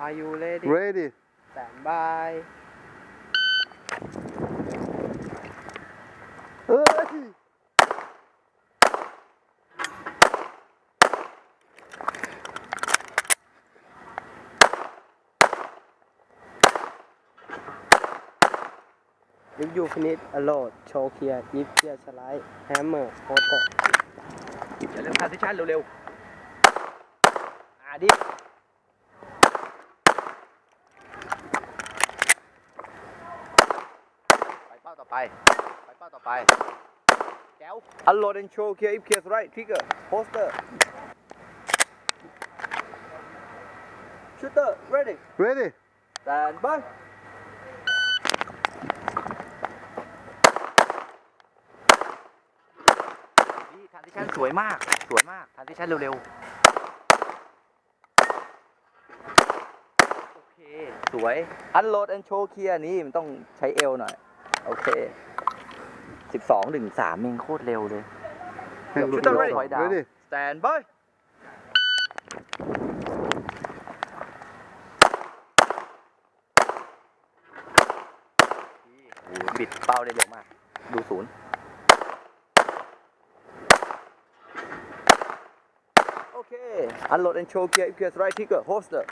Are you ready ready Stand by เอ้ย If you finish a load show here if here slide hammer motor อย่าลืมทานซิชั่นเร็วๆ อ่าดิ ไปเป้าต่อไป ไปเป้าต่อไปแก้ว Unload and show here if case right trigger poster shooter ready ready stand by นี่ทานซิชั่นสวยมาก สวยมากทานซิชั่นเร็วๆ โอเค สวย อันโหลดแอนโชว์เคลียร์นี่มันต้องใช้เอวหน่อย โอเคสิบสองถึงสามเองโคตรเร็วเลยแห่งชุดรถ ready ถอยดาว ready stand by โอ้โหบิดเป้าได้เร็วมาก ดูศูนย์ โอเค Unload and show gear if gear right trigger holster